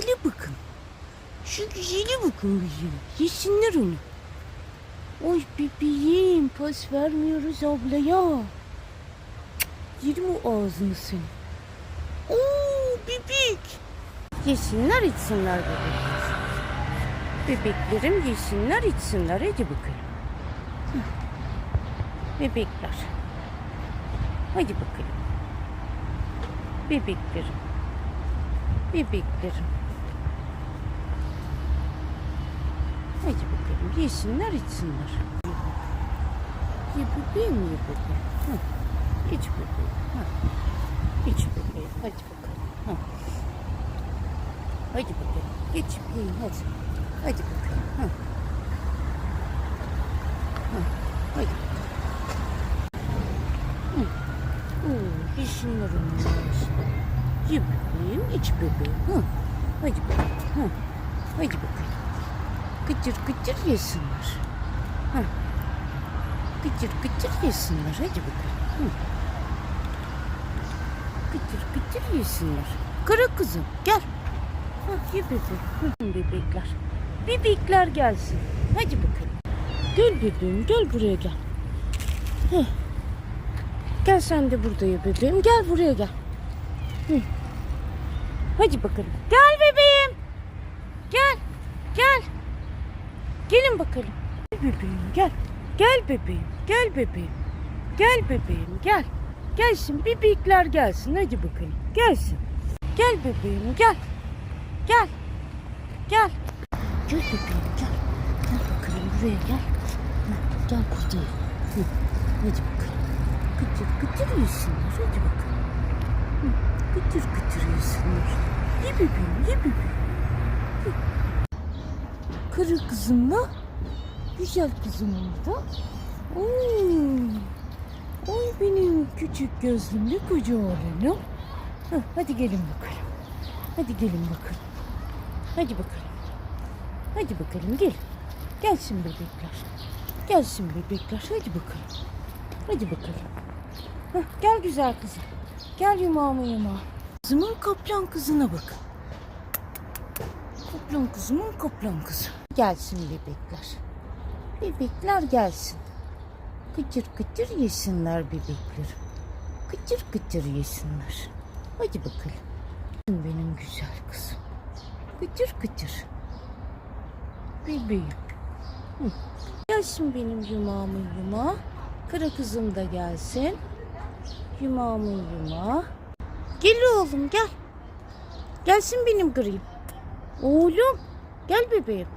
güzele bakın. Şu güzele bakın güzele. Yesinler onu. Oy bebeğim pas vermiyoruz ablaya. Yerim o ağzını senin. Oo bebek. Yesinler içsinler bebekler. Bebeklerim yesinler içsinler hadi bakalım. Hı. Bebekler. Hadi bakalım. Bebeklerim. Bebeklerim. Yesinler içsinler. Ye bebeğim ye bebeğim. Hı. İç bebeğim. Hı. İç bebeğim. Hadi bakalım. Hı. Hadi bakalım. Geç bebeğim hadi. Hadi bakalım. Hı. Hı. Hadi bakalım. Hı. Oo, yesinler onlar. Ye bebeğim, iç bebeğim. Hı. Hadi bakalım. Hı. Hadi bakalım. Gıcır gıcır yesinler. Hı. Gıcır gıcır yesinler. Hadi bakalım. Hı. Gıcır gıcır yesinler. Kara kızım gel. Hah, ye bebeğim. Bebekler. Bebekler gelsin. Hadi bakalım. Gel bebeğim gel buraya gel. Heh. Gel sen de buraya bebeğim. Gel buraya gel. Hı. Hadi bakalım. Gel bebeğim. Gel. Gel. Gelin bakalım. Gel bebeğim gel. Gel bebeğim. Gel bebeğim. Gel bebeğim gel. Gelsin bebekler gelsin hadi bakalım. Gelsin. Gel bebeğim gel. Gel. Gel. Gel bebeğim gel. Gel bakalım buraya gel. Gel buradayım. Hı, Hadi bakalım. Gıcır gıcır yesinler hadi bakalım. Hı, Gıcır gıcır yesinler. Ye bebeğim ye bebeğim. Kara kızımla güzel kızım orada. Oo. Oy benim küçük gözlümlü koca oğlanım. Hah, hadi gelin bakalım. Hadi gelin bakalım. Hadi bakalım. Hadi bakalım gel. Gelsin bebekler. Gelsin bebekler. Hadi bakalım. Hadi bakalım. Hah, gel güzel kızım. Gel yumağıma yumağa. Kızımın kaplan kızına bakın. Kaplan kızımın kaplan kızı. Gelsin bebekler. Bebekler gelsin. Kıcır kıcır yesinler bebekler. Kıcır kıcır yesinler. Hadi bakalım. Benim güzel kızım. Kıcır kıcır. Bebeğim. Hı. Gelsin benim yumağımın yumağı. Kara kızım da gelsin. Yumağımın yumağı. Gel oğlum gel. Gelsin benim kırayım. Oğlum gel bebeğim.